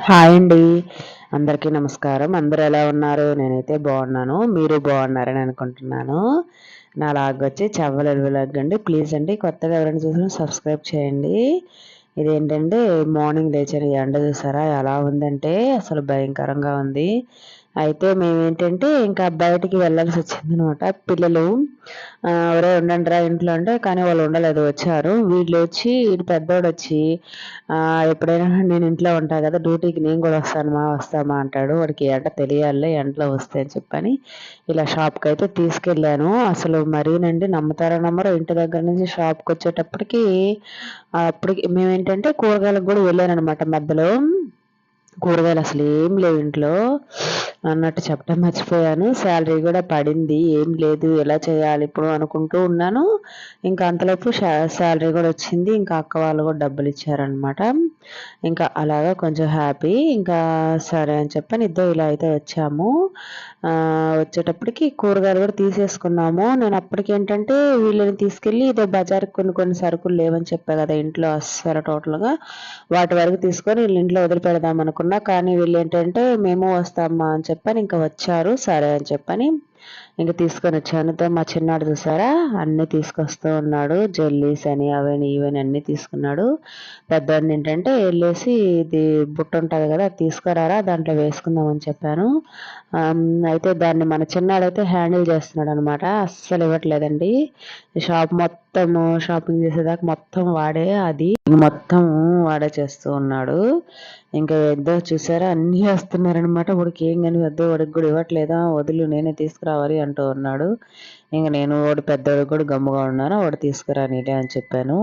Hi అండి. అందరికీ నమస్కారం. అందరూ ఎలా ఉన్నారు? నేనైతే బాగున్నాను. మీరు బాగున్నారని అనుకుంటున్నాను. నా లాగ్ వచ్చి చవ్వల లాగ్ అండి. ప్లీజ్ అండి కొత్తగా ఎవరైనా చూసినా సబ్స్క్రైబ్ చేయండి. ఇదేంటంటే మార్నింగ్ లేచిన ఎండ చూసారా? ఎలా ఉందంటే అసలు భయంకరంగా ఉంది. అయితే మేమేంటంటే ఇంకా బయటికి వెళ్ళాల్సి వచ్చింది అనమాట పిల్లలు ఎవరో ఉండండిరా ఇంట్లో అంటే కానీ వాళ్ళు ఉండలేదు వచ్చారు. వీళ్ళు వచ్చి వీడు పెద్దోడు వచ్చి ఎప్పుడైనా నేను ఇంట్లో ఉంటాను కదా డ్యూటీకి నేను కూడా వస్తాను మా వస్తామా అంటాడు. వాడికి ఎంట తెలియాలి ఎంట్లో వస్తే అని చెప్పని ఇలా షాప్కి అయితే తీసుకెళ్ళాను. అసలు మరీనండి నమ్ముతారా నమ్మరు ఇంటి దగ్గర నుంచి షాప్కి వచ్చేటప్పటికి అప్పటికి మేమేంటంటే కూరగాయలకు కూడా వెళ్ళాను అనమాట మధ్యలో. కూరగాయలు అసలు ఏం లేవు ఇంట్లో. అన్నట్టు చెప్పడం మర్చిపోయాను. శాలరీ కూడా పడింది. ఏం లేదు. ఎలా చేయాలి? ఇప్పుడు అనుకుంటూ ఉన్నాను. ఇంకా అంతలోపు శాలరీ కూడా వచ్చింది. ఇంకా అక్క వాళ్ళు కూడా డబ్బులు ఇచ్చారనమాట ఇంకా అలాగా కొంచెం హ్యాపీ. ఇంకా సరే అని చెప్పని ఇద్దరు ఇలా అయితే వచ్చాము. వచ్చేటప్పటికి కూరగాయలు కూడా తీసేసుకున్నాము. నేను అప్పటికి ఏంటంటే వీళ్ళని తీసుకెళ్ళి ఇదో బజార్కి కొన్ని కొన్ని సరుకులు లేవని చెప్పా కదా ఇంట్లో అస్సలు టోటల్గా వాటి వరకు తీసుకొని వీళ్ళ ఇంట్లో వదిలిపెడదాం అనుకున్నా. కానీ వీళ్ళు ఏంటంటే మేము వస్తామా అని చెప్పని ఇంకా వచ్చారు. సరే అని చెప్పని ఇంకా తీసుకొని వచ్చాను. మా చిన్నాడు చూసారా? అన్నీ తీసుకొస్తూ ఉన్నాడు. జెల్లీస్ అని అవని ఇవని అన్నీ తీసుకున్నాడు. పెద్దవాడిని ఏంటంటే వెళ్ళేసి ఇది బుట్ట ఉంటుంది కదా అది తీసుకురారా? దాంట్లో వేసుకుందామని చెప్పాను. అయితే దాన్ని మన చిన్నాడైతే హ్యాండిల్ చేస్తున్నాడు అనమాట అస్సలు ఇవ్వట్లేదండి. షాప్ మొత్తము షాపింగ్ చేసేదాకా మొత్తం వాడే అది మొత్తం వాడే చేస్తూ ఉన్నాడు. ఇంకా ఏదో చూసారా? అన్నీ వస్తున్నారనమాట. వాడికి ఏం కానీ వద్దు వాడికి కూడా ఇవ్వట్లేదా? వదులు నేనే తీసుకురావాలి అంటూ ఉన్నాడు. ఇంకా నేను వాడు పెద్దోడు కూడా గమ్ముగా ఉన్నాను వాడు తీసుకురా నీటే అని చెప్పాను.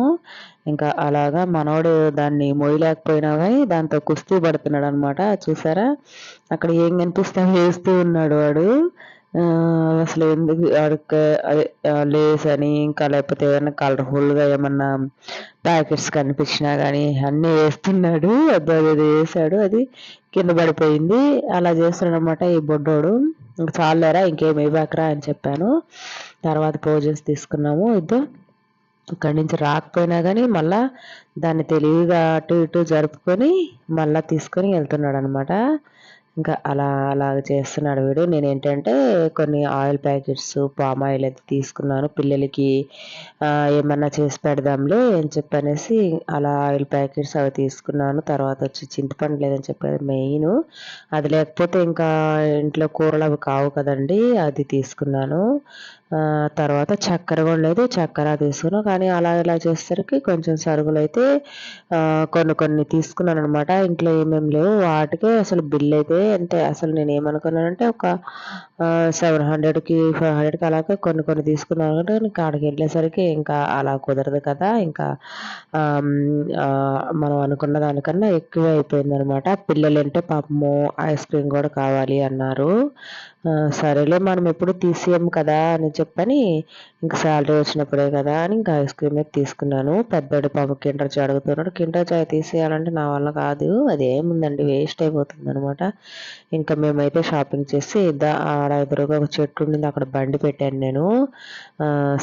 ఇంకా అలాగా మనోడు దాన్ని మోయలేకపోయినా కానీ దాంతో కుస్తీ పడుతున్నాడు అనమాట చూసారా? అక్కడ ఏం కనిపిస్తే వేస్తూ ఉన్నాడు వాడు. అసలు ఎందుకు వాడికి అదే లేస్ అని ఇంకా లేకపోతే ఏమైనా కలర్ఫుల్గా ఏమన్నా ప్యాకెట్స్ కనిపించినా కానీ అన్నీ వేస్తున్నాడు. అబ్బాయి అది వేసాడు అది కింద పడిపోయింది. అలా చేస్తున్నాడు అనమాట ఈ బొడ్డోడు. ఇంకా చాలేరా ఇంకేం ఇవ్వకరా అని చెప్పాను. తర్వాత పోజెస్ తీసుకున్నాము. ఇద్దరు ఇక్కడి నుంచి రాకపోయినా కానీ మళ్ళా దాన్ని తెలివిగా అటు ఇటు జరుపుకొని మళ్ళీ తీసుకొని వెళ్తున్నాడు అనమాట ఇంకా అలా అలాగ చేస్తున్నాడు వీడు. నేను ఏంటంటే కొన్ని ఆయిల్ ప్యాకెట్స్ పామ్ ఆయిల్ అయితే తీసుకున్నాను. పిల్లలకి ఏమన్నా చేసి పెడదాంలే అని చెప్పనేసి అలా ఆయిల్ ప్యాకెట్స్ అవి తీసుకున్నాను. తర్వాత వచ్చి చింతపండు లేదని చెప్పేది మెయిన్. అది లేకపోతే ఇంకా ఇంట్లో కూరలు అవి కావు కదండి అది తీసుకున్నాను. తర్వాత చక్కెర కూడా అయితే చక్కెర తీసుకున్నాం కానీ అలా ఇలా చేసేసరికి కొంచెం సరుకులు అయితే కొన్ని కొన్ని తీసుకున్నాను అనమాట ఇంట్లో ఏమేమి లేవు. వాటికే అసలు బిల్ అయితే అంటే అసలు నేను ఏమనుకున్నానంటే ఒక సెవెన్ హండ్రెడ్కి ఫైవ్ హండ్రెడ్కి అలాగే కొన్ని కొన్ని తీసుకున్నాను. అంటే ఇంకా అక్కడికి వెళ్ళేసరికి ఇంకా అలా కుదరదు కదా. ఇంకా మనం అనుకున్న దానికన్నా ఎక్కువ అయిపోయింది అనమాట పిల్లలు అంటే పాపము ఐస్ క్రీమ్ కూడా కావాలి అన్నారు. సరేలే మనం ఎప్పుడు తీసేయం కదా అని చెప్పని ఇంకా శాలరీ వచ్చినప్పుడే కదా అని ఇంకా ఐస్ క్రీమ్ అయితే తీసుకున్నాను. పెద్దోడు పాప కిండర్ చాయ్ అడుగుతున్నాడు. కిండర్ చాయ్ తీసేయాలంటే నా వల్ల కాదు. అది ఏముందండి? వేస్ట్ అయిపోతుంది అనమాట ఇంకా మేమైతే షాపింగ్ చేసి ఆడ ఎదురుగా ఒక చెట్టు ఉండింది. అక్కడ బండి పెట్టాను నేను.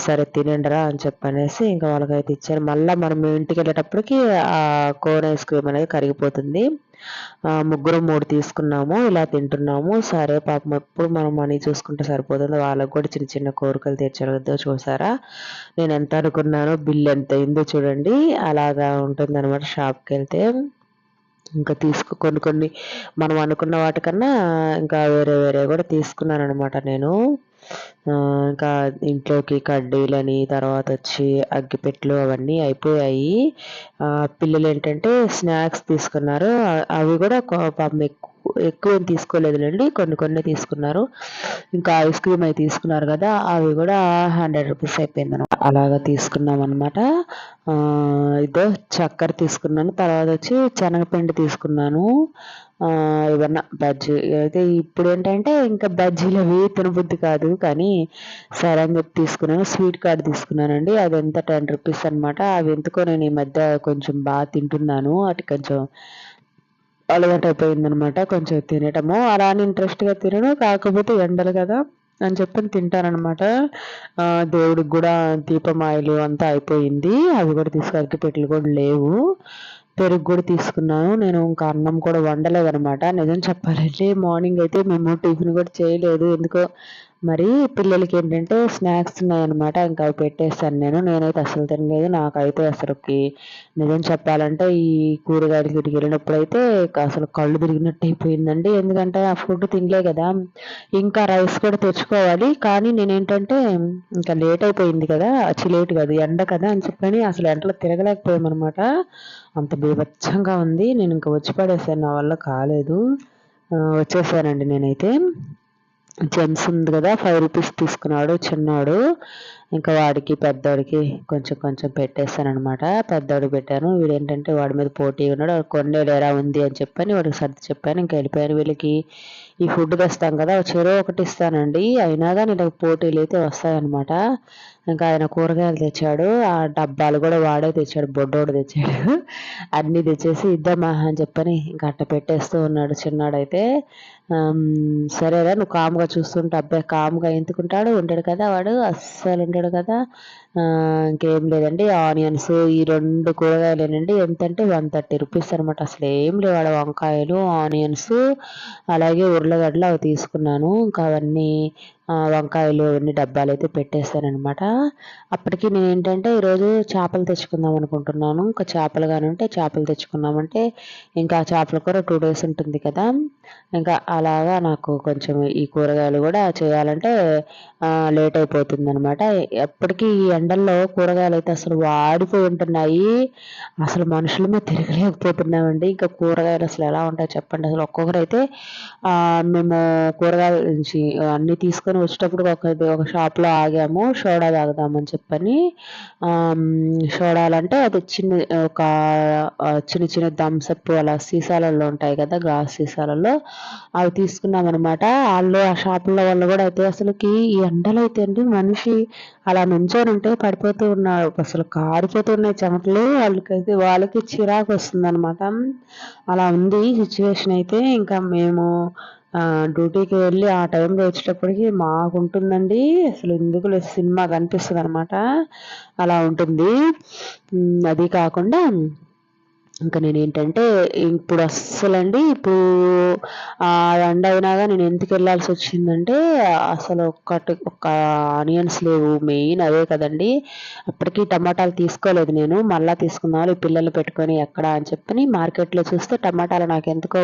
సరే తినండిరా అని చెప్పనేసి ఇంకా వాళ్ళకైతే ఇచ్చాను. మళ్ళీ మనం ఇంటికి వెళ్ళేటప్పటికి ఆ కోన్ ఐస్ క్రీమ్ అనేది కరిగిపోతుంది. ముగ్గురు మూడు తీసుకున్నాము ఇలా తింటున్నాము. సరే పాపం ఎప్పుడు మనం మనీ చూసుకుంటే సరిపోతుంది వాళ్ళకు కూడా చిన్న చిన్న కోరికలు తీర్చగలదో చూసారా నేను ఎంత అనుకున్నానో బిల్ ఎంత అయిందో చూడండి. అలాగా ఉంటుంది అనమాట షాప్కి వెళ్తే ఇంకా తీసుకు కొన్ని కొన్ని మనం అనుకున్న వాటికన్నా ఇంకా వేరే వేరే కూడా తీసుకున్నాను అనమాట నేను. ఇంకా ఇంట్లోకి కడ్డీలని తర్వాత వచ్చి అగ్గిపెట్లు అవన్నీ అయిపోయాయి. పిల్లలు ఏంటంటే స్నాక్స్ తీసుకున్నారు. అవి కూడా పాపం ఎక్కువ ఏం తీసుకోలేదులేండి. కొన్ని కొన్ని తీసుకున్నారు. ఇంకా ఐస్ క్రీమ్ అవి తీసుకున్నారు కదా అవి కూడా హండ్రెడ్ రూపీస్ అయిపోయింది అనమాట అలాగా తీసుకున్నాం అనమాట ఇదో చక్కెర తీసుకున్నాను తర్వాత వచ్చి శనగపిండి తీసుకున్నాను. ఏదన్నా బజ్జీ అయితే ఇప్పుడు ఏంటంటే ఇంకా బజ్జీలు అవి తినబుద్ధి కాదు కానీ సరే అని చెప్పి తీసుకున్నాను స్వీట్ కార్డ్ తీసుకున్నానండి. అది ఎంత టెన్ రూపీస్ అనమాట. అవి ఎందుకో నేను ఈ మధ్య కొంచెం బాగా తింటున్నాను. అటు కొంచెం అలవాటు అయిపోయిందనమాట కొంచెం తినటము. అలా అని ఇంట్రెస్ట్గా తినను కాకపోతే ఎండలు కదా అని చెప్పని తింటానమాట దేవుడికి కూడా దీపం ఆయిల్ అంతా అయిపోయింది. అవి కూడా తీసుకు పెట్టలు కూడా లేవు. పెరుగు కూడా తీసుకున్నాను. నేను ఇంకా అన్నం కూడా వండలేదు అనమాట నిజం చెప్పాలంటే మార్నింగ్ అయితే మేము టిఫిన్ కూడా చేయలేదు. ఎందుకో మరి పిల్లలకి ఏంటంటే స్నాక్స్ ఉన్నాయన్నమాట. ఇంకా అవి పెట్టేస్తాను నేను. నేనైతే అసలు తినలేదు. నాకైతే అసలుకి నిజం చెప్పాలంటే ఈ కూరగాయలు గిడికి వెళ్ళినప్పుడు అయితే అసలు కళ్ళు తిరిగినట్టు అయిపోయిందండి. ఎందుకంటే ఆ ఫుడ్ తినలే కదా. ఇంకా రైస్ కూడా తెచ్చుకోవాలి. కానీ నేనేంటంటే ఇంకా లేట్ అయిపోయింది కదా. అచ్చి లేట్ కదా. ఎండ కదా అని చెప్పని అసలు ఎండలో తిరగలేకపోయామన్నమాట. అంత బీభత్సంగా ఉంది. నేను ఇంకా వచ్చి పడేసాను. నా వల్ల కాలేదు. వచ్చేసానండి నేనైతే. జెమ్స్ ఉంది కదా ఫైవ్ రూపీస్ తీసుకున్నాడు చిన్నాడు. ఇంకా వాడికి పెద్దవాడికి కొంచెం కొంచెం పెట్టేస్తాను అనమాట పెద్దవాడికి పెట్టాను. వీడు ఏంటంటే వాడి మీద పోటీ ఉన్నాడు. కొన్నేడు ఎలా ఉంది అని చెప్పని వాడికి సర్ది చెప్పాను. ఇంకా వెళ్ళిపోయాను వీళ్ళకి. ఈ ఫుడ్ తెస్తాం కదా చెరువు ఒకటి ఇస్తానండి. అయినా కానీ ఇలా పోటీలు అయితే వస్తాయన్నమాట. ఇంకా ఆయన కూరగాయలు తెచ్చాడు. ఆ డబ్బాలు కూడా వాడే తెచ్చాడు. బొడ్డోడు తెచ్చాడు. అన్నీ తెచ్చేసి ఇద్దామా అని చెప్పని ఇంకా అట్ట పెట్టేస్తూ ఉన్నాడు చిన్నాడైతే. సరేరా నువ్వు కామ్గా చూస్తుంటే అబ్బాయి కామ్గా ఎందుకుంటాడు? ఉంటాడు కదా వాడు. అస్సలు ఉంటాడు కదా. ఇంకేం లేదండి. ఆనియన్స్ ఈ రెండు కూరగాయలేనండి. ఎంత అంటే వన్ థర్టీ రూపీస్ అనమాట అసలు ఏం లేవు వంకాయలు ఆనియన్స్ అలాగే ఉర్లగడ్డలు అవి తీసుకున్నాను. ఇంకా అవన్నీ వంకాయలు అవన్నీ డబ్బాలు అయితే పెట్టేస్తానమాట అప్పటికి నేను ఏంటంటే ఈరోజు చేపలు తెచ్చుకుందాం అనుకుంటున్నాను. ఇంకా చేపలు కానీ ఉంటే చేపలు తెచ్చుకున్నామంటే ఇంకా చేపల కూర టూ డేస్ ఉంటుంది కదా. ఇంకా అలాగా నాకు కొంచెం ఈ కూరగాయలు కూడా చేయాలంటే లేట్ అయిపోతుంది అనమాట ఎప్పటికీ ఈ ఎండల్లో కూరగాయలు అయితే అసలు వాడిపోయి ఉంటున్నాయి. అసలు మనుషుల మీద తిరగలేకపోతున్నామండి. ఇంకా కూరగాయలు అసలు ఎలా ఉంటాయి చెప్పండి. అసలు ఒక్కొక్కరైతే మేము కూరగాయల నుంచి అన్నీ తీసుకొని వచ్చేటప్పుడు ఒక ఒక షాప్లో ఆగాము సోడా తాగుదామని చెప్పని సోడాలంటే అది చిన్న ఒక చిన్న చిన్న థమ్సప్ అలా సీసాలలో ఉంటాయి కదా గ్లాస్ సీసాలలో అవి తీసుకున్నాం అనమాట వాళ్ళు ఆ షాపుల వాళ్ళు కూడా అయితే అసలుకి ఈ ఎండలు అయితే అండి మనిషి అలా నుంచొని ఉంటే పడిపోతూ ఉన్నారు. అసలు కారిపోతున్నాయి చెమటలు వాళ్ళకైతే వాళ్ళకి చిరాకు వస్తుంది అనమాట అలా ఉంది సిచ్యువేషన్ అయితే. ఇంకా మేము డ్యూటీకి వెళ్ళి ఆ టైంలో వచ్చేటప్పటికి మాకు ఉంటుందండి అసలు ఎందుకు లేదు సినిమా కనిపిస్తుంది అనమాట అలా ఉంటుంది. అది కాకుండా ఇంకా నేను ఏంటంటే ఇప్పుడు అస్సలండి ఇప్పుడు ఆ ఎండ అయినాగా నేను ఎందుకు వెళ్ళాల్సి వచ్చిందంటే అసలు ఒక్కటి ఒక్క ఆనియన్స్ లేవు. మెయిన్ అవే కదండి. అప్పటికి టమాటాలు తీసుకోలేదు నేను. మళ్ళీ తీసుకుందాం పిల్లలు పెట్టుకొని ఎక్కడ అని చెప్పని మార్కెట్లో చూస్తే టమాటాలు నాకు ఎందుకో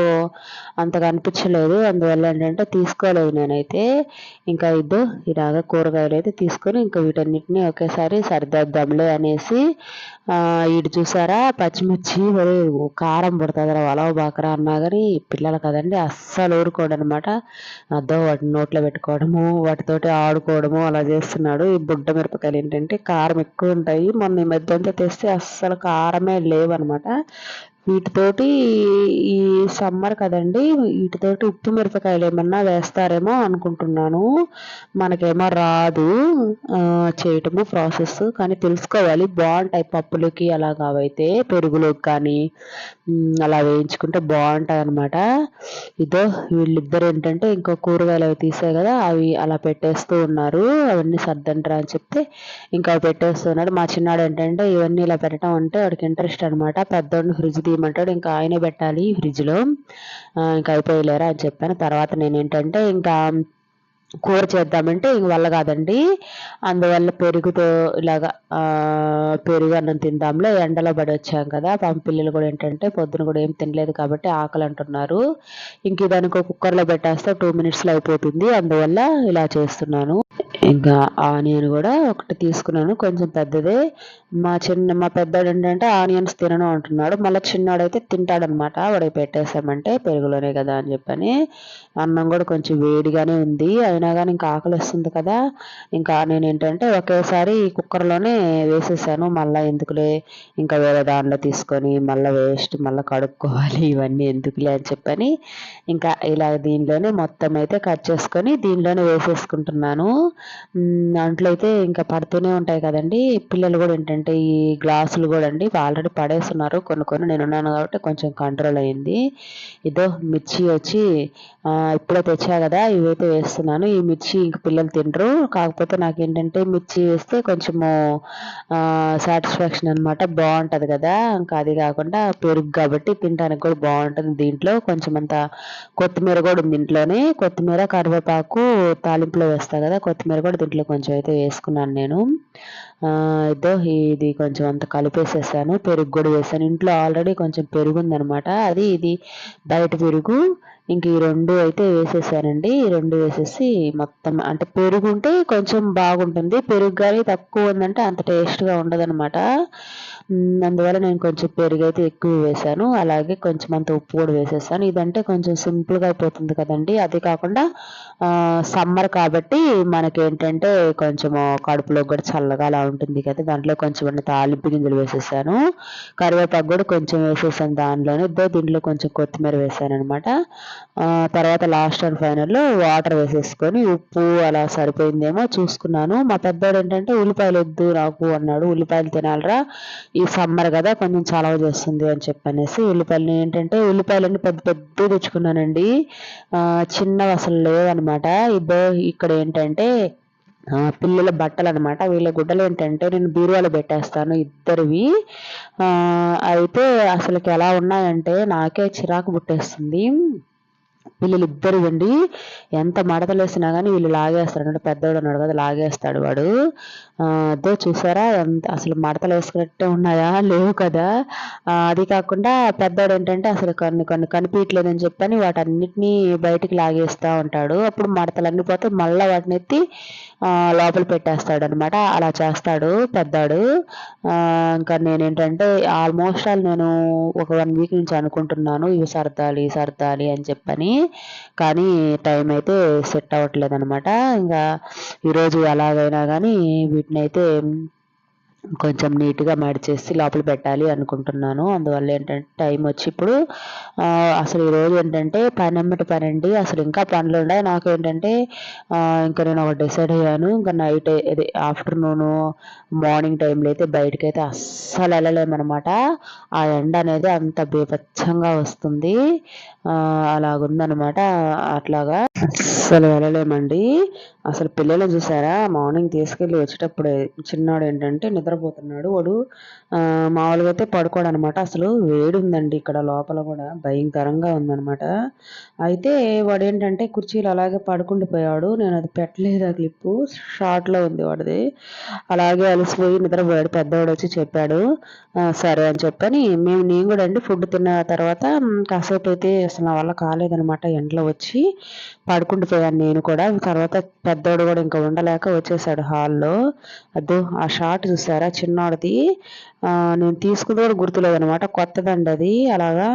అంతగా అనిపించలేదు. అందువల్ల ఏంటంటే తీసుకోలేదు నేనైతే. ఇంకా ఇద్దు ఇలాగ కూరగాయలు అయితే తీసుకొని ఇంకా వీటన్నిటిని ఒకేసారి సర్దేద్దాంలే అనేసి ఇటు చూసారా పచ్చిమిర్చి మరి కారం పుడుతుంది వలవ బాకరా అన్నా కానీ పిల్లలు కదండి అస్సలు ఊరుకోడు అనమాట అద్దో వాటిని నోట్లో పెట్టుకోవడము వాటితోటి ఆడుకోవడము అలా చేస్తున్నాడు. ఈ బుడ్డ మిరపకాయలు ఏంటంటే కారం ఎక్కువ ఉంటాయి. మొన్న ఈ మధ్య అంతా తెస్తే అస్సలు కారమే లేవన్నమాట. వీటితోటి ఈ సమ్మర్ కదండి వీటితోటి ఉప్పు మిరపకాయలు ఏమన్నా వేస్తారేమో అనుకుంటున్నాను. మనకేమో రాదు చేయటము ప్రాసెస్ కానీ తెలుసుకోవాలి. బాగుంటాయి పప్పులకి అలా కావైతే పెరుగులోకి కానీ అలా వేయించుకుంటే బాగుంటాయి అనమాట ఇదో వీళ్ళిద్దరు ఏంటంటే ఇంకో కూరగాయలు అవి తీసాయి కదా అవి అలా పెట్టేస్తూ ఉన్నారు. అవన్నీ సర్దంటరా అని చెప్తే ఇంకా అవి పెట్టేస్తున్నాడు మా చిన్నాడు ఏంటంటే ఇవన్నీ ఇలా పెట్టడం అంటే వాడికి ఇంట్రెస్ట్ అనమాట పెద్దోడిని ఫ్రిడ్జ్ తీయమంటాడు ఇంకా ఆయనే పెట్టాలి ఫ్రిడ్జ్లో. ఇంకా అయిపోయలేరా అని చెప్పాను. తర్వాత నేను ఏంటంటే ఇంకా కూర చేద్దామంటే ఇంక వల్ల కాదండి. అందువల్ల పెరుగుతో ఇలాగా పెరుగు అన్నం తిందాంలో ఎండలో పడి వచ్చాం కదా. పిల్లలు కూడా ఏంటంటే పొద్దున కూడా ఏం తినలేదు కాబట్టి ఆకలి అంటున్నారు. ఇంక దానికి కుక్కర్లో పెట్టేస్తే టూ మినిట్స్లో అయిపోతుంది. అందువల్ల ఇలా చేస్తున్నాను. ఇంకా ఆనియన్ కూడా ఒకటి తీసుకున్నాను. కొంచెం పెద్దదే. మా చిన్న మా పెద్దోడు ఏంటంటే ఆనియన్స్ తినను అంటున్నాడు. మళ్ళీ చిన్నవాడైతే తింటాడనమాట. వాడికి పెట్టేసామంటే పెరుగులోనే కదా అని చెప్పని. అన్నం కూడా కొంచెం వేడిగానే ఉంది. అయినా కానీ ఇంకా ఆకలి వస్తుంది కదా. ఇంకా నేను ఏంటంటే ఒకేసారి కుక్కర్లోనే వేసేసాను. మళ్ళీ ఎందుకులే? ఇంకా వేరే దానిలో తీసుకొని మళ్ళీ వేస్ట్ మళ్ళీ కడుక్కోవాలి. ఇవన్నీ ఎందుకులే అని చెప్పని ఇంకా ఇలా దీనిలోనే మొత్తం అయితే కట్ చేసుకొని దీనిలోనే వేసేసుకుంటున్నాను. దాంట్లో అయితే ఇంకా పడుతూనే ఉంటాయి కదండి. పిల్లలు కూడా ఏంటంటే అంటే ఈ గ్లాసులు కూడా అండి ఆల్రెడీ పడేస్తున్నారు. కొన్ని కొన్ని నేను ఉన్నాను కాబట్టి కొంచెం కంట్రోల్ అయ్యింది ఇదో మిర్చి వచ్చి ఇప్పుడే తెచ్చా కదా ఇవైతే వేస్తున్నాను. ఈ మిర్చి ఇంక పిల్లలు తినరు. కాకపోతే నాకు ఏంటంటే మిర్చి వేస్తే కొంచెము సాటిస్ఫాక్షన్ అనమాట బాగుంటుంది కదా. ఇంకా అది కాకుండా పెరుగు కాబట్టి తినడానికి కూడా బాగుంటుంది దీంట్లో. కొంచెం అంత కొత్తిమీర కూడా ఉంది ఇంట్లోనే. కొత్తిమీర కరివేపాకు తాలింపులో వేస్తా కదా కొత్తిమీర కూడా దీంట్లో కొంచెం అయితే వేసుకున్నాను నేను. ఇదో ఇది కొంచెం అంత కలిపేసేసాను పెరుగు కూడా వేసాను. ఇంట్లో ఆల్రెడీ కొంచెం పెరుగు ఉందనమాట అది ఇది బయట పెరుగు. ఇంక ఈ రెండు అయితే వేసేసానండి. ఈ రెండు వేసేసి మొత్తం అంటే పెరుగు ఉంటే కొంచెం బాగుంటుంది. పెరుగు కానీ తక్కువ ఉందంటే అంత టేస్ట్గా ఉండదనమాట అందువల్ల నేను కొంచెం పెరుగు అయితే ఎక్కువ వేసాను. అలాగే కొంచెం అంత ఉప్పు కూడా వేసేసాను. ఇదంటే కొంచెం సింపుల్గా అయిపోతుంది కదండి. అది కాకుండా సమ్మర్ కాబట్టి మనకేంటంటే కొంచెం కడుపులో కూడా చల్లగా అలా ఉంటుంది కదా దాంట్లో కొంచెం తాలింపు గింజలు వేసేసాను. కరివేపాకు కూడా కొంచెం వేసేసాను దానిలోనే. ఇద్దరు దీంట్లో కొంచెం కొత్తిమీర వేసాను అనమాట తర్వాత లాస్ట్ అండ్ ఫైనల్లో వాటర్ వేసేసుకొని ఉప్పు అలా సరిపోయిందేమో చూసుకున్నాను. మా పెద్దోడు ఏంటంటే ఉల్లిపాయలు వద్దు నాకు అన్నాడు. ఉల్లిపాయలు తినాలరా ఈ సమ్మర్ కదా కొంచెం చలవ చేస్తుంది అని చెప్పనేసి ఉల్లిపాయలు. ఏంటంటే ఉల్లిపాయలన్నీ పెద్ద పెద్ద తెచ్చుకున్నానండి. చిన్నవి అసలు లేవన్నమాట. ఇబ్బో ఇక్కడ ఏంటంటే పిల్లల బట్టలు అనమాట వీళ్ళ గుడ్డలు ఏంటంటే నేను బీరువాలో పెట్టేస్తాను ఇద్దరివి. అయితే అసలుకి ఎలా ఉన్నాయంటే నాకే చిరాకు పుట్టేస్తుంది. పిల్లలు ఇద్దరు అండి ఎంత మడతలు వేసినా కానీ వీళ్ళు లాగేస్తాడు అంటే పెద్దవాడు అన్నాడు కదా లాగేస్తాడు వాడు. అదే చూసారా? అసలు మడతలు వేసుకున్నట్టే ఉన్నాయా? లేవు కదా. అది కాకుండా పెద్దవాడు ఏంటంటే అసలు కొన్ని కొన్ని కనిపించలేదని చెప్పని వాటన్నిటినీ బయటికి లాగేస్తూ ఉంటాడు. అప్పుడు మడతలన్నీ పోతే మళ్ళీ వాటిని ఎత్తి లోపల పెట్టేస్తాడు అనమాట అలా చేస్తాడు పెద్దాడు. ఇంకా నేనేంటంటే ఆల్మోస్ట్ ఆల్ నేను ఒక వన్ వీక్ నుంచి అనుకుంటున్నాను ఇవి సర్దాలి సర్దాలి అని చెప్పని. కానీ టైం అయితే సెట్ అవ్వట్లేదు అనమాట ఇంకా ఈరోజు ఎలాగైనా కానీ వీటిని అయితే కొంచెం నీట్గా మడిచేసి లోపల పెట్టాలి అనుకుంటున్నాను. అందువల్ల ఏంటంటే టైం వచ్చి ఇప్పుడు అసలు ఈరోజు ఏంటంటే పని అమ్మటి పని అండి అసలు ఇంకా పనులు ఉన్నాయి. నాకు ఏంటంటే ఇంకా నేను ఒకటి డిసైడ్ అయ్యాను. ఇంకా నైట్ ఇది ఆఫ్టర్నూన్ మార్నింగ్ టైంలో అయితే బయటకి అయితే అస్సలు వెళ్ళలేమన్నమాట. ఆ ఎండ అనేది అంత బీభత్సంగా వస్తుంది. అలాగుందనమాట అట్లాగా అస్సలు వెళ్ళలేమండి. అసలు పిల్లలు చూసారా? మార్నింగ్ తీసుకెళ్ళి వచ్చేటప్పుడు చిన్నాడు ఏంటంటే నిద్రపోతున్నాడు. వాడు మామూలుగా అయితే పడుకోడు అనమాట అసలు వేడి ఉందండి ఇక్కడ లోపల కూడా. భయంకరంగా ఉందనమాట. అయితే వాడు ఏంటంటే కుర్చీలు అలాగే పడుకుండిపోయాడు నేను అది పెట్టలేదు ఆ క్లిప్పు. షార్ట్లో ఉంది వాడిది. అలాగే అలసిపోయి నిద్రపోయాడు పెద్దవాడు వచ్చి చెప్పాడు. సరే అని చెప్పని మేము నేను కూడా అండి ఫుడ్ తిన్న తర్వాత కాసేపు అయితే అసలు నా వల్ల కాలేదనమాట. ఎండలో వచ్చి పడుకుండిపోయాను నేను కూడా. తర్వాత పెద్దోడు కూడా ఇంకా ఉండలేక వచ్చేసాడు హాల్లో. అదో ఆ షార్ట్ చూసారా చిన్నోడిది. నేను తీసుకుంది కూడా గుర్తులేదనమాట కొత్తదండి అది. అలాగా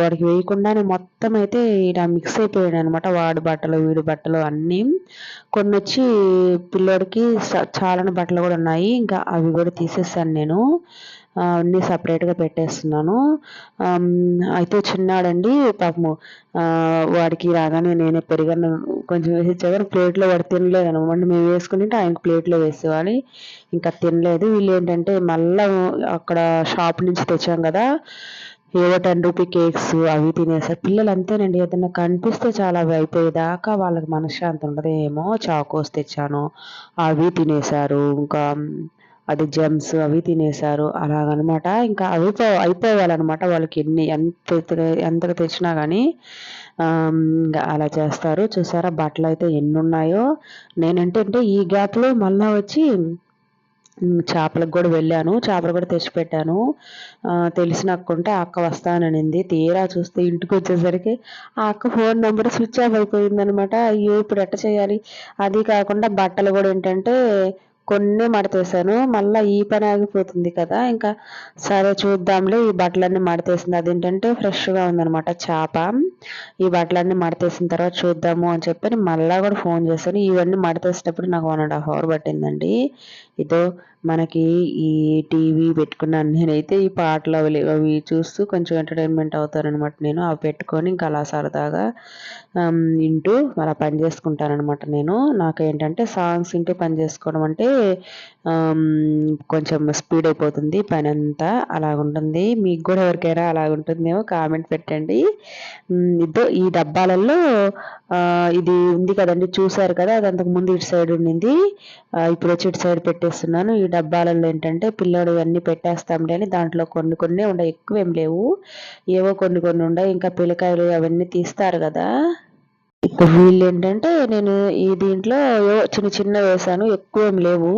వాడికి వేయకుండానే మొత్తం అయితే ఇలా మిక్స్ అయిపోయాడు అనమాట వాడి బట్టలు వీడి బట్టలు అన్నీ. కొన్ని వచ్చి పిల్లోడికి చాలని బట్టలు కూడా ఉన్నాయి. ఇంకా అవి కూడా తీసేసాను నేను. అన్నీ సపరేట్గా పెట్టేస్తున్నాను. అయితే చిన్నాడండి పాపము వాడికి రాగానే నేనే పెరిగాను కొంచెం వేసి ఇచ్చాను ప్లేట్లో వాడు తినలేదు అనమాట మేము వేసుకుని ఆయనకు ప్లేట్లో వేసేవాళ్ళి ఇంకా తినలేదు. వీళ్ళు ఏంటంటే మళ్ళీ అక్కడ షాప్ నుంచి తెచ్చాం కదా ఏవో టెన్ రూపీ కేక్స్ అవి తినేసారు. పిల్లలు అంతేనండి. ఏదైనా కనిపిస్తే చాలా అవి అయిపోయేదాకా వాళ్ళకి మనశ్శాంతి ఉండదు. ఏమో చాకోస్ తెచ్చాను. అవి తినేశారు ఇంకా అది జెమ్స్ అవి తినేశారు అలాగనమాట. ఇంకా అయిపో అయిపోవాలన్నమాట వాళ్ళకి ఎన్ని ఎంత ఎంత తెచ్చినా కానీ అలా చేస్తారు. చూసారా బట్టలు అయితే ఎన్ని ఉన్నాయో నేనంటే ఈ గ్యాప్లో మళ్ళీ వచ్చి చేపలకు కూడా వెళ్ళాను. చేపలు కూడా తెచ్చిపెట్టాను. తెలిసిన అక్క ఉంటే అక్క వస్తాననింది. తీరా చూస్తే ఇంటికి వచ్చేసరికి ఆ అక్క ఫోన్ నెంబర్ స్విచ్ ఆఫ్ అయిపోయిందనమాట. అయ్యో ఇప్పుడు ఎట్ట చేయాలి? అది కాకుండా బట్టలు కూడా ఏంటంటే కొన్ని మడతేసాను. మళ్ళీ ఈ పని ఆగిపోతుంది కదా. ఇంకా సరే చూద్దాంలే ఈ బట్టలన్నీ మడతేసింది. అదేంటంటే ఫ్రెష్గా ఉందనమాట చేప. ఈ బట్టలన్నీ మడతేసిన తర్వాత చూద్దాము అని చెప్పి మళ్ళీ కూడా ఫోన్ చేశాను. ఇవన్నీ మడతేసేటప్పుడు నాకు వన్ అండ్ హాఫ్ అవర్ పట్టిందండి. ఇదో మనకి ఈ టీవీ పెట్టుకున్నాను నేనైతే ఈ పాటలు అవి అవి చూస్తూ కొంచెం ఎంటర్టైన్మెంట్ అవుతారనమాట నేను. అవి పెట్టుకొని ఇంకా అలా సరదాగా వింటూ అలా పని చేసుకుంటానమాట నేను. నాకు ఏంటంటే సాంగ్స్ వింటూ పని చేసుకోవడం అంటే కొంచెం స్పీడ్ అయిపోతుంది పని అంతా అలాగుంటుంది. మీకు కూడా ఎవరికైనా అలాగుంటుందేమో కామెంట్ పెట్టండి. ఇదో ఈ డబ్బాలలో ఇది ఉంది కదండి చూసారు కదా అది అంతకు ముందు ఇటు సైడ్ ఉండింది. ఇప్పుడు వచ్చి ఇటు సైడ్ పెట్టేస్తున్నాను ఈ డబ్బాలలో ఏంటంటే పిల్లడు అన్నీ పెట్టేస్తాంలే అని దాంట్లో కొన్ని కొన్ని ఉండవు. ఎక్కువ ఏం లేవు. ఏవో కొన్ని కొన్ని ఉండవు. ఇంకా పిల్లకాయలు అవన్నీ తీస్తారు కదా. వీళ్ళు ఏంటంటే నేను ఈ దీంట్లో చిన్న చిన్న వేసాను ఎక్కువ ఏం లేవు.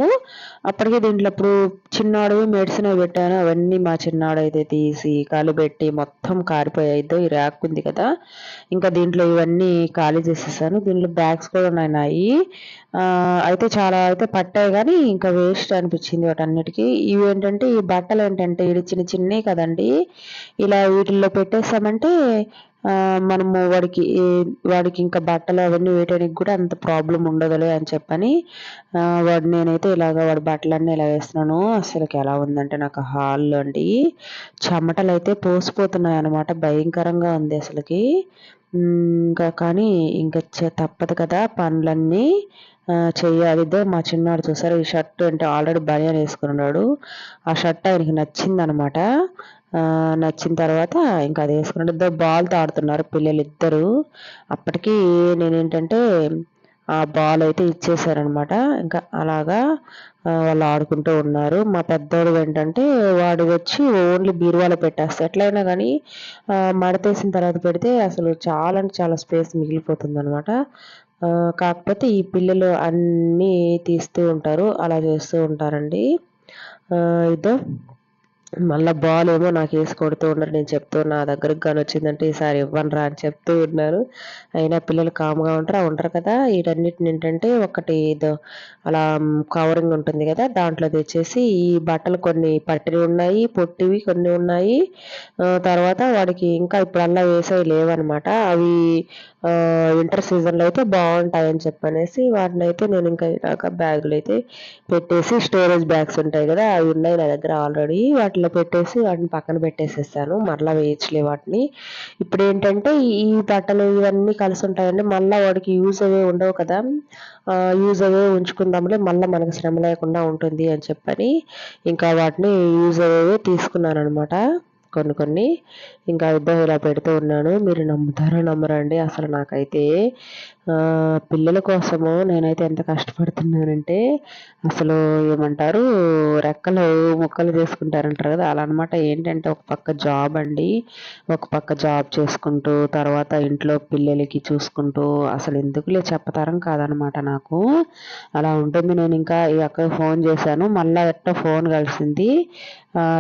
అప్పటికే దీంట్లో అప్పుడు చిన్నాడవి మెడిసిన్ పెట్టాను. అవన్నీ మా చిన్నాడు అయితే తీసి పెట్టి మొత్తం కారిపోయాయితో ఈ ర్యాక్ ఉంది కదా. ఇంకా దీంట్లో ఇవన్నీ ఖాళీ చేసేసాను. దీంట్లో బ్యాగ్స్ కూడా ఉన్నాయి అయితే చాలా అయితే పట్టాయి కానీ ఇంకా వేస్ట్ అనిపించింది వాటన్నిటికీ. ఇవి ఏంటంటే ఈ బట్టలు ఏంటంటే ఇది చిన్న చిన్నవి కదండి. ఇలా వీటిల్లో పెట్టేసామంటే మనము వాడికి వాడికి ఇంకా బట్టలు అవన్నీ వేయడానికి కూడా అంత ప్రాబ్లం ఉండదులే అని చెప్పని వాడు నేనైతే ఇలాగ వాడి బట్టలన్నీ ఇలా వేస్తున్నాను. అసలుకి ఎలా ఉందంటే నాకు హాల్లో అండి చెమటలు అయితే పోసిపోతున్నాయి అనమాట భయంకరంగా ఉంది అసలుకి. ఇంకా కానీ ఇంకా తప్పదు కదా పనులన్నీ. చేయాలి మా చిన్నాడు చూసారు ఈ షర్ట్ అంటే ఆల్రెడీ బనియన్ వేసుకున్నాడు. ఆ షర్ట్ ఆయనకి నచ్చింది అనమాట నచ్చిన తర్వాత ఇంకా అది వేసుకున్నట్టు బాల్తో ఆడుతున్నారు పిల్లలు ఇద్దరు అప్పటికి నేనేంటంటే ఆ బాల్ అయితే ఇచ్చేసారనమాట ఇంకా అలాగా వాళ్ళు ఆడుకుంటూ ఉన్నారు. మా పెద్దోడు ఏంటంటే వాడు వచ్చి ఓన్లీ బీరువాలో పెట్టేస్తే ఎట్లయినా కానీ మడతేసిన తర్వాత పెడితే అసలు చాలా అంటే చాలా స్పేస్ మిగిలిపోతుంది అనమాట కాకపోతే ఈ పిల్లలు అన్నీ తీస్తూ ఉంటారు. అలా చేస్తూ ఉంటారండి. ఇదో. మళ్ళీ బాల్ ఏమో నాకు వేసి కొడుతూ ఉన్నారు. నేను చెప్తూ నా దగ్గరకు కానీ వచ్చిందంటే ఈసారి ఇవ్వను రా అని చెప్తూ ఉన్నారు. అయినా పిల్లలు కామ్గా ఉంటారు. ఉంటారు కదా. వీటన్నిటిని ఏంటంటే ఒకటి అలా కవరింగ్ ఉంటుంది కదా. దాంట్లో తెచ్చేసి ఈ బట్టలు కొన్ని పట్టినవి ఉన్నాయి పొట్టివి కొన్ని ఉన్నాయి. తర్వాత వాడికి ఇంకా ఇప్పుడల్లా వేసేవి లేవనమాట అవి వింటర్ సీజన్లో అయితే బాగుంటాయని చెప్పనేసి వాటిని అయితే నేను ఇంకా ఇలాగ బ్యాగులు అయితే పెట్టేసి స్టోరేజ్ బ్యాగ్స్ ఉంటాయి కదా. అవి ఉన్నాయి నా దగ్గర ఆల్రెడీ వాటిలో పెట్టేసి వాటిని పక్కన పెట్టేసేస్తాను మరలా వేయచ్చులే వాటిని. ఇప్పుడు ఏంటంటే ఈ బట్టలు ఇవన్నీ కలిసి ఉంటాయండి. మళ్ళీ వాడికి యూజ్ అవే ఉండవు కదా. యూజ్ అవే ఉంచుకుందాంలే. మళ్ళీ మనకు శ్రమ లేకుండా ఉంటుంది అని చెప్పని ఇంకా వాటిని యూజ్ అవే తీసుకున్నాను అనమాట కొన్ని కొన్ని. ఇంకా ఇద్దరు ఇలా పెడుతూ ఉన్నాను. మీరు నమ్ముతారో నమ్మరండి. అసలు నాకైతే పిల్లల కోసము నేనైతే ఎంత కష్టపడుతున్నానంటే అసలు ఏమంటారు రెక్కలు ముక్కలు చేసుకుంటారంటారు కదా అలా అనమాట ఏంటంటే ఒక పక్క జాబ్ అండి. ఒక పక్క జాబ్ చేసుకుంటూ తర్వాత ఇంట్లో పిల్లలకి చూసుకుంటూ అసలు ఎందుకులే చెప్పతరం కాదనమాట నాకు. అలా ఉంటుంది. నేను ఇంకా ఈ అక్కకి ఫోన్ చేశాను. మళ్ళీ ఎట్టో ఫోన్ కలిసింది.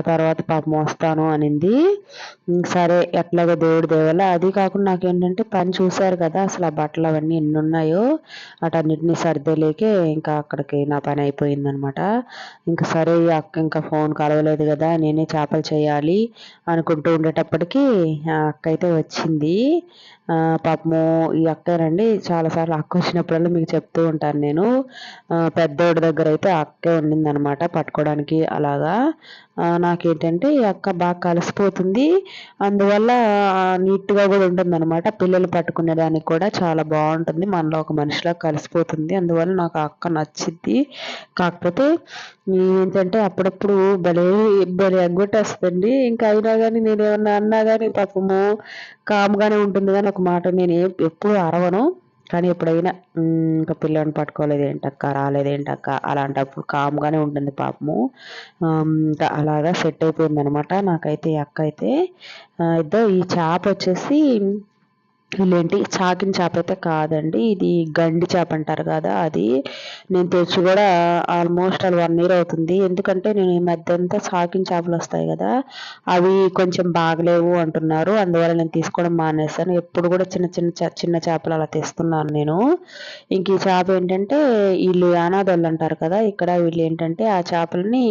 తర్వాత పాపం వస్తాను అనింది. సరే ఎట్లాగో దేవుడి దేవల. అది కాకుండా నాకేంటంటే పని చూశారు కదా అసలు ఆ బట్టలు అవన్నీ ఎన్ని ఉన్నాయో అటన్నిటిని సర్దేలేకే ఇంకా అక్కడికి నా పని అయిపోయిందనమాట. ఇంకా సరే అక్క ఇంకా ఫోన్ కలవలేదు కదా నేనే చేపలు చేయాలి అనుకుంటూ ఉండేటప్పటికి ఆ అక్క అయితే వచ్చింది. పాపము ఈ అక్కేనండి చాలాసార్లు అక్క వచ్చినప్పుడల్లా మీకు చెప్తూ ఉంటాను నేను. పెద్దోడి దగ్గర అయితే అక్కే ఉండిందనమాట పట్టుకోవడానికి అలాగా. నాకేంటంటే ఈ అక్క బాగా కలిసిపోతుంది. అందువల్ల నీట్గా కూడా ఉంటుంది అనమాట పిల్లలు పట్టుకునే దానికి కూడా చాలా బాగుంటుంది. మనలో ఒక మనిషిలా కలిసిపోతుంది. అందువల్ల నాకు ఆ అక్క నచ్చింది. కాకపోతే ఏంటంటే అప్పుడప్పుడు భలే భలే ఎగ్గొట్టేస్తుంది ఇంకా అయినా కానీ నేను ఏమన్నా అన్నా కానీ పాపము కామ్గానే ఉంటుంది కానీ ఒక మాట నేను ఎప్పుడు అరవను. కానీ ఎప్పుడైనా ఇంకా పిల్లని పట్టుకోలేదు ఏంటక్క రాలేదు ఏంటక్క అలాంటప్పుడు కామ్గానే ఉంటుంది పాపము. ఇంకా అలాగా సెట్ అయిపోయింది అనమాట నాకైతే ఈ అక్క అయితే ఇద్దరు ఈ చేప వచ్చేసి వీళ్ళేంటి చాకిన చేప అయితే కాదండి. ఇది గండి చేప అంటారు కదా అది. నేను తెచ్చి కూడా ఆల్మోస్ట్ అది వన్ ఇయర్ అవుతుంది. ఎందుకంటే నేను ఈ మధ్య అంతా చాకిన చేపలు వస్తాయి కదా అవి కొంచెం బాగలేవు అంటున్నారు. అందువల్ల నేను తీసుకోవడం మానేస్తాను ఎప్పుడు కూడా చిన్న చిన్న చిన్న చేపలు అలా తెస్తున్నాను నేను. ఇంక ఈ చేప ఏంటంటే వీళ్ళు అనాథోళ్ళు అంటారు కదా ఇక్కడ వీళ్ళు ఏంటంటే ఆ చేపలని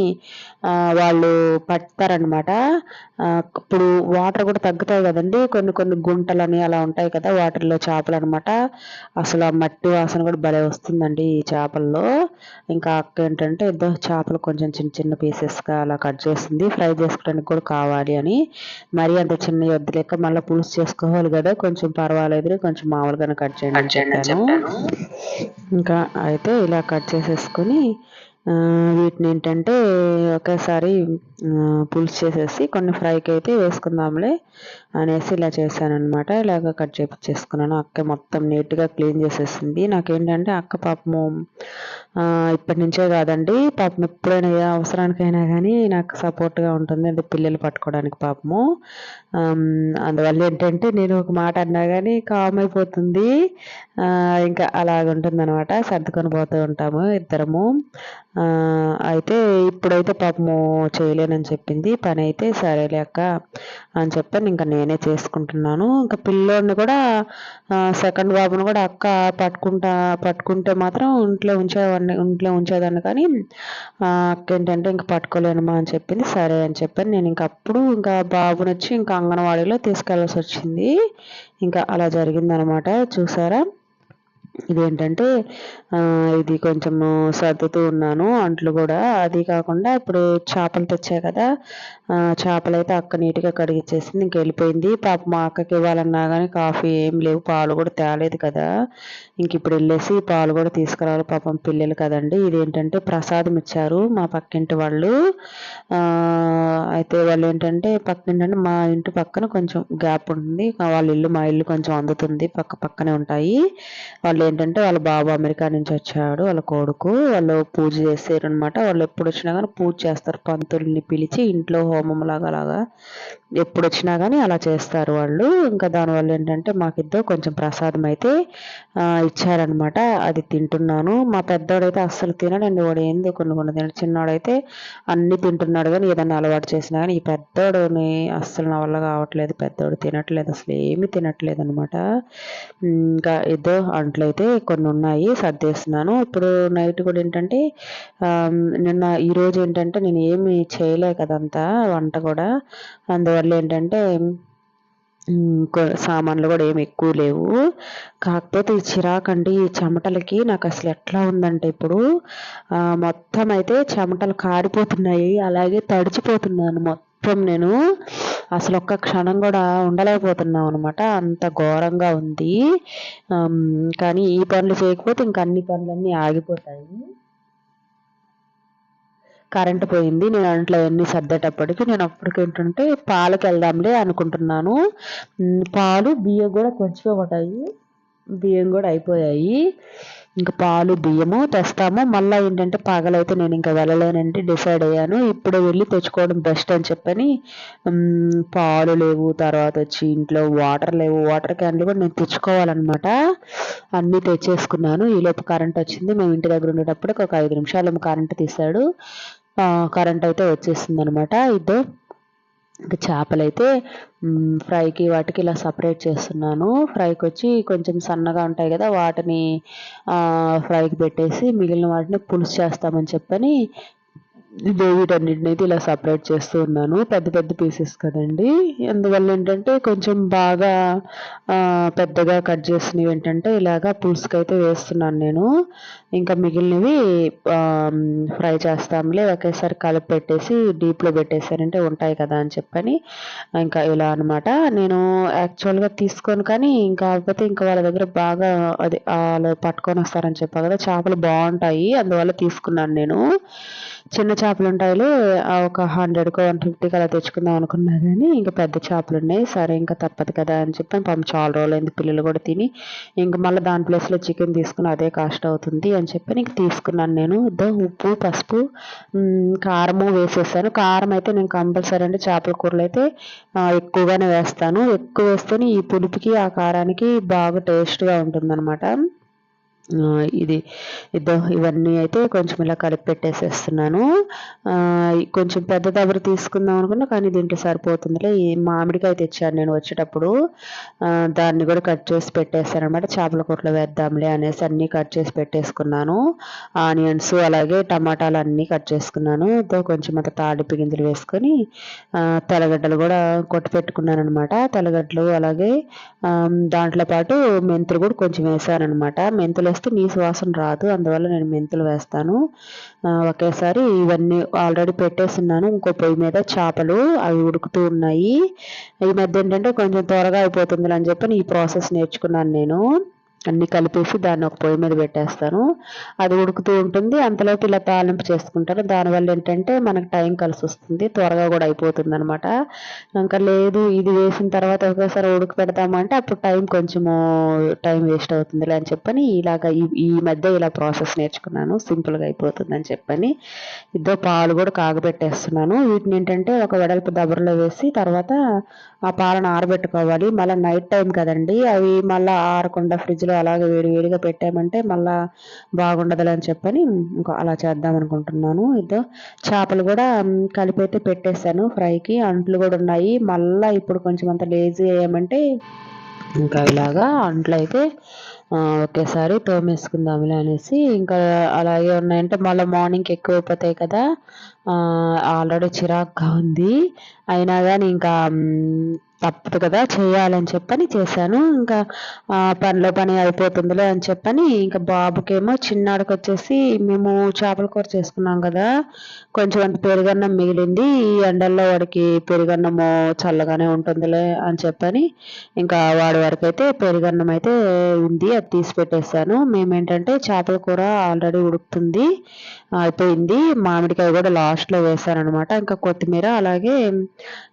వాళ్ళు పడతారనమాట ఇప్పుడు వాటర్ కూడా తగ్గుతాయి కదండి. కొన్ని కొన్ని గుంటలని అలా ఉంటాయి ఉంటాయి కదా వాటర్లో చేపలు అనమాట అసలు ఆ మట్టి వాసన కూడా భలే వస్తుందండి ఈ చేపల్లో. ఇంకా అక్క ఏంటంటే ఇద్దరు చేపలు కొంచెం చిన్న చిన్న పీసెస్గా అలా కట్ చేస్తుంది ఫ్రై చేసుకోవడానికి కూడా కావాలి అని. మరీ అంత చిన్న వద్దు లెక్క మళ్ళీ పులుసు చేసుకోవాలి కదా కొంచెం పర్వాలేదు కొంచెం మామూలుగానే కట్ చేయండి ఇంకా అయితే ఇలా కట్ చేసేసుకొని వీటిని ఏంటంటే ఒకేసారి పులుసు చేసేసి కొన్ని ఫ్రైకి అయితే వేసుకుందాంలే. అనేసి ఇలా చేశాను అనమాట ఇలాగ కట్ చేపించేసుకున్నాను అక్క మొత్తం నీట్గా క్లీన్ చేసేసింది. నాకేంటంటే అక్క పాపము ఇప్పటి నుంచే కాదండి. పాపం ఎప్పుడైనా ఏ అవసరానికైనా కానీ నాకు సపోర్ట్గా ఉంటుంది. అంటే పిల్లలు పట్టుకోవడానికి పాపము. అందువల్ల ఏంటంటే నేను ఒక మాట అన్నా కానీ కామ్ అయిపోతుంది. ఇంకా అలాగుంటుంది అనమాట సర్దుకొని పోతూ ఉంటాము ఇద్దరము. అయితే ఇప్పుడైతే పాపము చేయలేనని చెప్పింది. పని అయితే సరేలే అక్క అని చెప్పాను ఇంకా నేను నేనే చేసుకుంటున్నాను. ఇంకా పిల్లోడిని కూడా సెకండ్ బాబుని కూడా అక్క పట్టుకుంటా పట్టుకుంటే మాత్రం ఇంట్లో ఉంచేవాడిని ఇంట్లో ఉంచేదాన్ని కానీ అక్క ఏంటంటే ఇంక పట్టుకోలేనమ్మా అని చెప్పింది. సరే అని చెప్పాను. నేను ఇంక అప్పుడు ఇంకా బాబుని వచ్చి ఇంకా అంగన్వాడీలో తీసుకెళ్ళాల్సి వచ్చింది. ఇంకా అలా జరిగిందనమాట. చూసారా? ఇదేంటంటే ఇది కొంచెము సర్దుతూ ఉన్నాను అంట్లు కూడా. అది కాకుండా ఇప్పుడు చేపలు తెచ్చాయి కదా? చేపలు అయితే అక్క నీట్గా కడిగిచ్చేసింది ఇంక వెళ్ళిపోయింది. పాప మా అక్కకి ఇవ్వాలన్నా కానీ కాఫీ ఏం లేవు పాలు కూడా తేలేదు కదా. ఇంక ఇప్పుడు వెళ్ళేసి పాలు కూడా తీసుకురావాలి పాపం పిల్లలు కదండి. ఇదేంటంటే ప్రసాదం ఇచ్చారు మా పక్కింటి వాళ్ళు. అయితే వాళ్ళు ఏంటంటే పక్కింటంటే మా ఇంటి పక్కన కొంచెం గ్యాప్ ఉంటుంది. వాళ్ళ ఇల్లు మా ఇల్లు కొంచెం అందుతుంది పక్క పక్కనే ఉంటాయి. వాళ్ళు ఏంటంటే వాళ్ళ బాబు అమెరికా నుంచి వచ్చాడు వాళ్ళ కొడుకు. వాళ్ళు పూజ చేసారు అనమాట వాళ్ళు ఎప్పుడు వచ్చినా కానీ పూజ చేస్తారు. పంతుల్ని పిలిచి ఇంట్లో హోమం లాగా లాగా ఎప్పుడు వచ్చినా కానీ అలా చేస్తారు వాళ్ళు. ఇంకా దానివల్ల ఏంటంటే మాకిద్దరు కొంచెం ప్రసాదం అయితే ఇచ్చారనమాట. అది తింటున్నాను. మా పెద్దోడైతే అస్సలు తినడండి వాడు. ఏంది కొన్ని కొన్ని తినడు చిన్నోడైతే అన్ని తింటున్నాడు కానీ ఏదన్నా అలవాటు చేసినా కానీ ఈ పెద్దోడుని అస్సలు నా వల్ల కావట్లేదు. పెద్దోడు తినట్లేదు. అసలు ఏమి తినట్లేదు అనమాట ఇంకా ఏదో అంట్లయితే కొన్ని ఉన్నాయి. సర్దేస్తున్నాను. ఇప్పుడు నైట్ కూడా ఏంటంటే నిన్న ఈరోజు ఏంటంటే నేను ఏమి చేయలే కదంతా వంట కూడా. అందువల్ల ఏంటంటే సామాన్లు కూడా ఏమి ఎక్కువ లేవు. కాకపోతే ఈ చిరాకండి ఈ చెమటలకి నాకు అసలు ఎట్లా ఉందంటే ఇప్పుడు మొత్తం అయితే చెమటలు కారిపోతున్నాయి అలాగే తడిచిపోతున్నాను మొత్తం నేను. అసలు ఒక్క క్షణం కూడా ఉండలేకపోతున్నాం అనమాట అంత ఘోరంగా ఉంది. కానీ ఈ పనులు చేయకపోతే ఇంక అన్ని పనులన్నీ ఆగిపోతాయి. కరెంట్ పోయింది. నేను అంట్లో అవన్నీ సర్దేటప్పటికి నేను అప్పటికి ఏంటంటే పాలకి వెళ్దాంలే అనుకుంటున్నాను. పాలు బియ్యం కూడా కొంచెమే పడ్డాయి. బియ్యం కూడా అయిపోయాయి. ఇంకా పాలు బియ్యము తెస్తాము. మళ్ళీ ఏంటంటే పగలైతే నేను ఇంకా వెళ్ళలేనంటే డిసైడ్ అయ్యాను. ఇప్పుడే వెళ్ళి తెచ్చుకోవడం బెస్ట్ అని చెప్పని పాలు లేవు. తర్వాత వచ్చి ఇంట్లో వాటర్ లేవు. వాటర్ క్యాన్లు కూడా నేను తెచ్చుకోవాలన్నమాట. అన్నీ తెచ్చేసుకున్నాను. ఈలోపు కరెంట్ వచ్చింది. మేము ఇంటి దగ్గర ఉండేటప్పుడు ఒక ఐదు నిమిషాలు కరెంట్ తీసాడు కరెంట్ అయితే వచ్చేస్తుంది అనమాట ఇద్దరు ఇంకా చేపలు అయితే ఫ్రైకి వాటికి ఇలా సపరేట్ చేస్తున్నాను. ఫ్రైకి వచ్చి కొంచెం సన్నగా ఉంటాయి కదా వాటిని ఫ్రైకి పెట్టేసి మిగిలిన వాటిని పులుసు చేస్తామని చెప్పని వీటన్నిటిని అయితే ఇలా సపరేట్ చేస్తూ ఉన్నాను. పెద్ద పెద్ద పీసెస్ కదండి. అందువల్ల ఏంటంటే కొంచెం బాగా పెద్దగా కట్ చేసినవి ఏంటంటే ఇలాగా పులుసుకి అయితే వేస్తున్నాను నేను. ఇంకా మిగిలినవి ఫ్రై చేస్తాంలే ఒకేసారి కలిపి పెట్టేసి డీప్లో పెట్టేసారంటే ఉంటాయి కదా అని చెప్పని ఇంకా ఇలా అనమాట నేను యాక్చువల్గా తీసుకొని కానీ ఇంకా కాకపోతే ఇంకా వాళ్ళ దగ్గర బాగా అది వాళ్ళు పట్టుకొని వస్తారని చెప్పా కదా చేపలు బాగుంటాయి అందువల్ల తీసుకున్నాను నేను. చిన్న చేపలు ఉంటాయిలే ఒక హండ్రెడ్కో వన్ ఫిఫ్టీకి అలా తెచ్చుకుందాం అనుకున్నా కానీ ఇంకా పెద్ద చేపలు ఉన్నాయి సరే ఇంకా తప్పదు కదా అని చెప్పి పాపం చాలా రోజులైంది పిల్లలు కూడా తిని ఇంకా మళ్ళీ దాని ప్లేస్లో చికెన్ తీసుకుని అదే కాస్ట్ అవుతుంది అని చెప్పి నీకు తీసుకున్నాను నేను. ఉప్పు పసుపు కారము వేసేసాను. కారం అయితే నేను కంపల్సరీ అంటే చేపల కూరలు అయితే ఎక్కువగానే వేస్తాను. ఎక్కువ వేస్తేనే ఈ పులుపుకి ఆ కారానికి బాగా టేస్ట్గా ఉంటుంది అనమాట ఇది ఇదో ఇవన్నీ అయితే కొంచెం ఇలా కలిపి పెట్టేసేస్తున్నాను. కొంచెం పెద్ద దబరి తీసుకుందాం అనుకున్నా కానీ దీంట్లో సరిపోతుందిలే. ఈ మామిడికాయ తెచ్చాను నేను వచ్చేటప్పుడు. దాన్ని కూడా కట్ చేసి పెట్టేస్తాను అనమాట చేపల కూరలో వేద్దాంలే అనేసి అన్నీ కట్ చేసి పెట్టేసుకున్నాను. ఆనియన్స్ అలాగే టమాటాలు అన్నీ కట్ చేసుకున్నాను. ఇదో కొంచెం అంత తాడిపి గింజలు వేసుకొని తెల్లగడ్డలు కూడా కొట్టి పెట్టుకున్నాను అనమాట తెల్లగడ్డలు అలాగే దాంట్లో పాటు మెంతులు కూడా కొంచెం వేసాను అనమాట మెంతులు వేస్తే నీసు వాసన రాదు అందువల్ల నేను మెంతులు వేస్తాను. ఒకేసారి ఇవన్నీ ఆల్రెడీ పెట్టేస్తున్నాను ఇంకో పొయ్యి మీద చేపలు అవి ఉడుకుతూ ఉన్నాయి. ఈ మధ్య ఏంటంటే కొంచెం త్వరగా అయిపోతుంది అని చెప్పి ఈ ప్రాసెస్ నేర్చుకున్నాను నేను. అన్నీ కలిపేసి దాన్ని ఒక పొయ్యి మీద పెట్టేస్తాను. అది ఉడుకుతూ ఉంటుంది. అంతలోపు ఇలా తాలింపు చేసుకుంటాను. దానివల్ల ఏంటంటే మనకు టైం కలిసి వస్తుంది. త్వరగా కూడా అయిపోతుంది అనమాట ఇంకా లేదు ఇది వేసిన తర్వాత ఒకేసారి ఉడుకు పెడతామంటే అప్పుడు టైం కొంచెము టైం వేస్ట్ అవుతుంది అని చెప్పని ఇలాగ ఈ మధ్య ఇలా ప్రాసెస్ నేర్చుకున్నాను. సింపుల్గా అయిపోతుంది అని చెప్పని ఇద్దరు పాలు కూడా కాగబెట్టేస్తున్నాను. వీటిని ఏంటంటే ఒక వెడల్పు దబరలో వేసి తర్వాత ఆ పాలను ఆరబెట్టుకోవాలి. మళ్ళీ నైట్ టైం కదండి. అవి మళ్ళీ ఆరకుండా ఫ్రిడ్జ్ ఫ్రిడ్జ్లో అలాగే వేడివేడిగా పెట్టామంటే మళ్ళీ బాగుండదులే అని చెప్పని ఇంకా అలా చేద్దాం అనుకుంటున్నాను. ఇదో చేపలు కూడా కలిపైతే అయితే పెట్టేశాను ఫ్రైకి. అంట్లు కూడా ఉన్నాయి. మళ్ళీ ఇప్పుడు కొంచెం అంత లేజీ అయ్యామంటే ఇంకా ఇలాగా అంట్లు అయితే ఒకేసారి తోమేసుకుందాంలే అనేసి ఇంకా అలాగే ఉన్నాయంటే మళ్ళీ మార్నింగ్కి ఎక్కువ అయిపోతాయి కదా ఆల్రెడీ చిరాక్గా ఉంది. అయినా కానీ ఇంకా తప్పదు కదా చేయాలని చెప్పని చేశాను. ఇంకా పనిలో పని అయిపోతుందిలే అని చెప్పని ఇంకా బాబుకేమో చిన్నాడికి వచ్చేసి మేము చేపల కూర చేసుకున్నాం కదా కొంచెం అంత పెరుగన్నం మిగిలింది ఈ ఎండల్లో వాడికి పెరుగన్నము చల్లగానే ఉంటుందిలే అని చెప్పని ఇంకా వాడి వరకు అయితే పెరుగన్నం అయితే ఉంది అది తీసి పెట్టేశాను. మేమేంటంటే చేపల కూర ఆల్రెడీ ఉడుకుతుంది. అయిపోయింది. మామిడికాయ కూడా లాస్ట్లో వేసాను అనమాట ఇంకా కొత్తిమీర అలాగే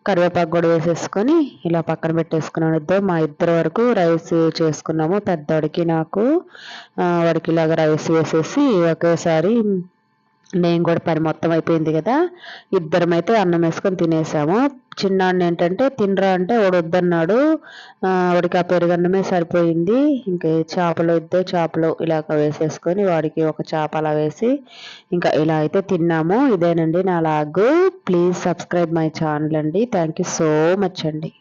కరివేపాకు కూడా వేసేసుకొని ఇలా పక్కన పెట్టేసుకున్నాను. ఇద్దరు మా ఇద్దరు వరకు రైస్ చేసుకున్నాము. పెద్దవాడికి నాకు వాడికి ఇలాగ రైస్ వేసేసి ఒకేసారి నేను కూడా పని మొత్తం అయిపోయింది కదా. ఇద్దరం అయితే అన్నం వేసుకొని తినేసాము. చిన్నాడిని ఏంటంటే తినరా అంటే వాడు వద్దన్నాడు వాడికి ఆ పెరుగన్నమే సరిపోయింది. ఇంకా చేపలు వద్దే చేపలు ఇలాగ వేసేసుకొని వాడికి ఒక చేప అలా వేసి ఇంకా ఇలా అయితే తిన్నాము. ఇదేనండి నా log. Please subscribe my channel అండి. థ్యాంక్ యూ సో మచ్ అండి.